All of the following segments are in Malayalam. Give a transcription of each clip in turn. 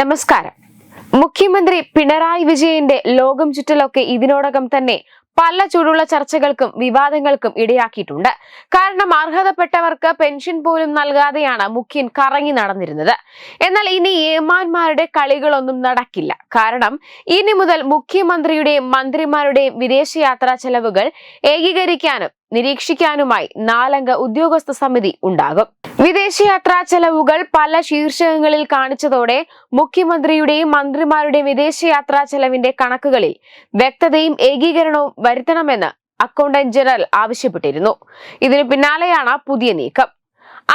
നമസ്കാരം. മുഖ്യമന്ത്രി പിണറായി വിജയന്റെ ലോകം ചുറ്റലൊക്കെ ഇതിനോടകം തന്നെ പല ചൂടുള്ള ചർച്ചകൾക്കും വിവാദങ്ങൾക്കും ഇടയാക്കിയിട്ടുണ്ട്. കാരണം അർഹതപ്പെട്ടവർക്ക് പെൻഷൻ പോലും നൽകാതെയാണ് മുഖ്യൻ കറങ്ങി നടന്നിരുന്നത്. എന്നാൽ ഇനി ഏമാന്മാരുടെ കളികളൊന്നും നടക്കില്ല. കാരണം ഇനി മുതൽ മുഖ്യമന്ത്രിയുടെയും മന്ത്രിമാരുടെയും വിദേശയാത്രാ ചെലവുകൾ ഏകീകരിക്കാനും നിരീക്ഷിക്കാനുമായി നാലംഗ ഉദ്യോഗസ്ഥ സമിതി ഉണ്ടാകും. വിദേശയാത്രാ ചെലവുകൾ പല ശീർഷകങ്ങളിൽ കാണിച്ചതോടെ മുഖ്യമന്ത്രിയുടെയും മന്ത്രിമാരുടെയും വിദേശയാത്രാ ചെലവിന്റെ കണക്കുകളിൽ വ്യക്തതയും ഏകീകരണവും വരുത്തണമെന്ന് അക്കൗണ്ടന്റ് ജനറൽ ആവശ്യപ്പെട്ടിരുന്നു. ഇതിനു പിന്നാലെയാണ് പുതിയ നീക്കം.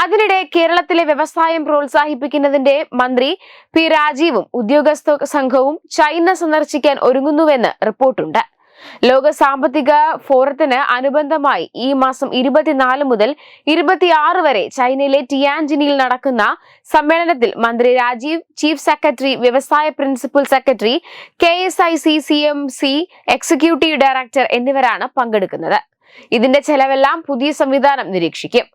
അതിനിടെ കേരളത്തിലെ വ്യവസായം പ്രോത്സാഹിപ്പിക്കുന്നതിന്റെ മന്ത്രി പി രാജീവും ഉദ്യോഗസ്ഥ സംഘവും ചൈന സന്ദർശിക്കാൻ ഒരുങ്ങുന്നുവെന്ന് റിപ്പോർട്ടുണ്ട്. ലോക സാമ്പത്തിക ഫോറത്തിന് അനുബന്ധമായി ഈ മാസം ഇരുപത്തിനാല് മുതൽ ഇരുപത്തിയാറ് വരെ ചൈനയിലെ ടിയാൻജിനിയിൽ നടക്കുന്ന സമ്മേളനത്തിൽ മന്ത്രി രാജീവ് ചീഫ് സെക്രട്ടറി വ്യവസായ principal secretary K S I C C M C executive director എന്നിവരാണ് പങ്കെടുക്കുന്നത്. ഇതിന്റെ ചെലവെല്ലാം പുതിയ സംവിധാനം നിരീക്ഷിക്കും.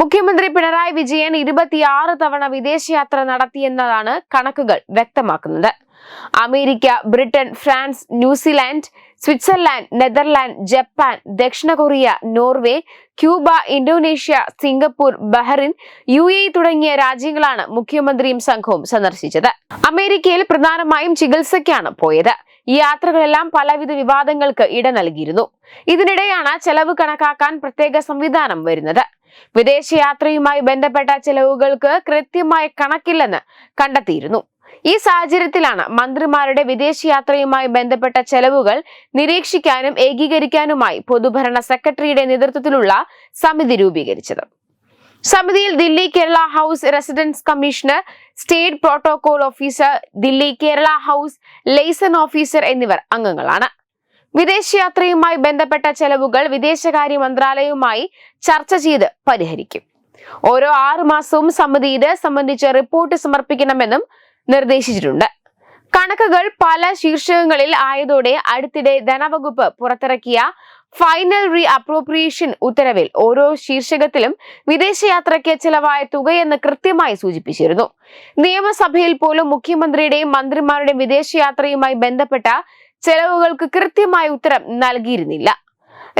മുഖ്യമന്ത്രി പിണറായി വിജയൻ ഇരുപത്തിയാറ് തവണ വിദേശയാത്ര നടത്തിയെന്നതാണ് കണക്കുകൾ വ്യക്തമാക്കുന്നത്. America Britain France New Zealand Switzerland Netherland Japan ദക്ഷിണ Korea Norway Cuba Indonesia Singapore Bahrain U A തുടങ്ങിയ രാജ്യങ്ങളാണ് മുഖ്യമന്ത്രിയും സംഘവും സന്ദർശിച്ചത്. അമേരിക്കയിൽ പ്രധാനമായും ചികിത്സയ്ക്കാണ് പോയത്. ഈ യാത്രകളെല്ലാം പലവിധ വിവാദങ്ങൾക്ക് ഇട നൽകിയിരുന്നു. ഇതിനിടെയാണ് ചെലവ് കണക്കാക്കാൻ പ്രത്യേക സംവിധാനം വരുന്നത്. വിദേശയാത്രയുമായി ബന്ധപ്പെട്ട ചെലവുകൾക്ക് കൃത്യമായ കണക്കില്ലെന്ന് കണ്ടെത്തിയിരുന്നു. ഈ സാഹചര്യത്തിലാണ് മന്ത്രിമാരുടെ വിദേശയാത്രയുമായി ബന്ധപ്പെട്ട ചെലവുകൾ നിരീക്ഷിക്കാനും ഏകീകരിക്കാനുമായി പൊതുഭരണ സെക്രട്ടറിയുടെ നേതൃത്വത്തിലുള്ള സമിതി രൂപീകരിച്ചത്. സമിതിയിൽ Delhi Kerala house residence commissioner state protocol officer Delhi Kerala house liaison officer എന്നിവർ അംഗങ്ങളാണ്. വിദേശയാത്രയുമായി ബന്ധപ്പെട്ട ചെലവുകൾ വിദേശകാര്യ മന്ത്രാലയവുമായി ചർച്ച ചെയ്ത് പരിഹരിക്കും. ഓരോ ആറു മാസവും സമിതി ഇത് സംബന്ധിച്ച് റിപ്പോർട്ട് സമർപ്പിക്കണമെന്നും നിർദ്ദേശിച്ചിട്ടുണ്ട്. കണക്കുകൾ പല ശീർഷകങ്ങളിൽ ആയതോടെ അടുത്തിടെ ധനവകുപ്പ് പുറത്തിറക്കിയ ഫൈനൽ റീ അപ്രോപ്രിയേഷൻ ഉത്തരവിൽ ഓരോ ശീർഷകത്തിലും വിദേശയാത്രയ്ക്ക് ചിലവായ തുകയെന്ന് കൃത്യമായി സൂചിപ്പിച്ചിരുന്നു. നിയമസഭയിൽ പോലും മുഖ്യമന്ത്രിയുടെയും മന്ത്രിമാരുടെയും വിദേശയാത്രയുമായി ബന്ധപ്പെട്ട ചെലവുകൾക്ക് കൃത്യമായ ഉത്തരം നൽകിയിരുന്നില്ല.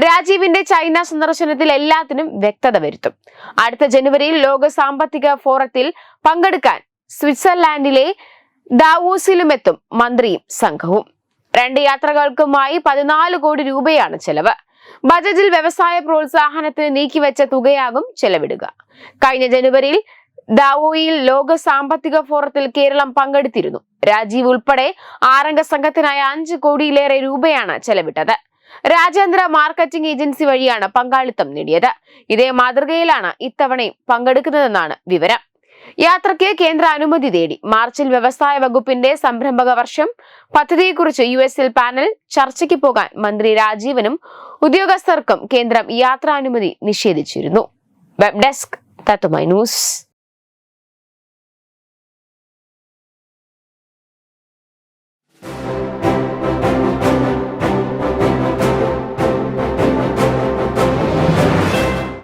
രാജീവിന്റെ ചൈന സന്ദർശനത്തിൽ എല്ലാത്തിനും വ്യക്തത വരുത്തും. അടുത്ത ജനുവരിയിൽ ലോക സാമ്പത്തിക ഫോറത്തിൽ പങ്കെടുക്കാൻ സ്വിറ്റ്സർലാൻഡിലെ ദാവോസിലുമെത്തും മന്ത്രിയും സംഘവും. രണ്ട് യാത്രകൾക്കുമായി പതിനാല് കോടി രൂപയാണ് ചെലവ്. ബജറ്റിൽ വ്യവസായ പ്രോത്സാഹനത്തിന് നീക്കിവെച്ച തുകയാകും ചെലവിടുക. കഴിഞ്ഞ ജനുവരിയിൽ ദാവോയിൽ ലോക സാമ്പത്തിക ഫോറത്തിൽ കേരളം പങ്കെടുത്തിരുന്നു. രാജീവ് ഉൾപ്പെടെ ആറംഗ സംഘത്തിനായ അഞ്ച് കോടിയിലേറെ രൂപയാണ് ചെലവിട്ടത്. രാജ്യാന്തര മാർക്കറ്റിംഗ് ഏജൻസി വഴിയാണ് പങ്കാളിത്തം നേടിയത്. ഇതേ മാതൃകയിലാണ് ഇത്തവണയും പങ്കെടുക്കുന്നതെന്നാണ് വിവരം. യാത്രയ്ക്ക് കേന്ദ്ര അനുമതി തേടി. മാർച്ചിൽ വ്യവസായ വകുപ്പിന്റെ സംരംഭക വർഷം. പദ്ധതിയെക്കുറിച്ച് യു എസിൽ പാനൽ ചർച്ചയ്ക്ക് പോകാൻ മന്ത്രി രാജീവനും ഉദ്യോഗസ്ഥർക്കും കേന്ദ്രം യാത്രാനുമതി നിഷേധിച്ചിരുന്നു. വെബ് ഡെസ്ക് തത്തുമൈ ന്യൂസ്.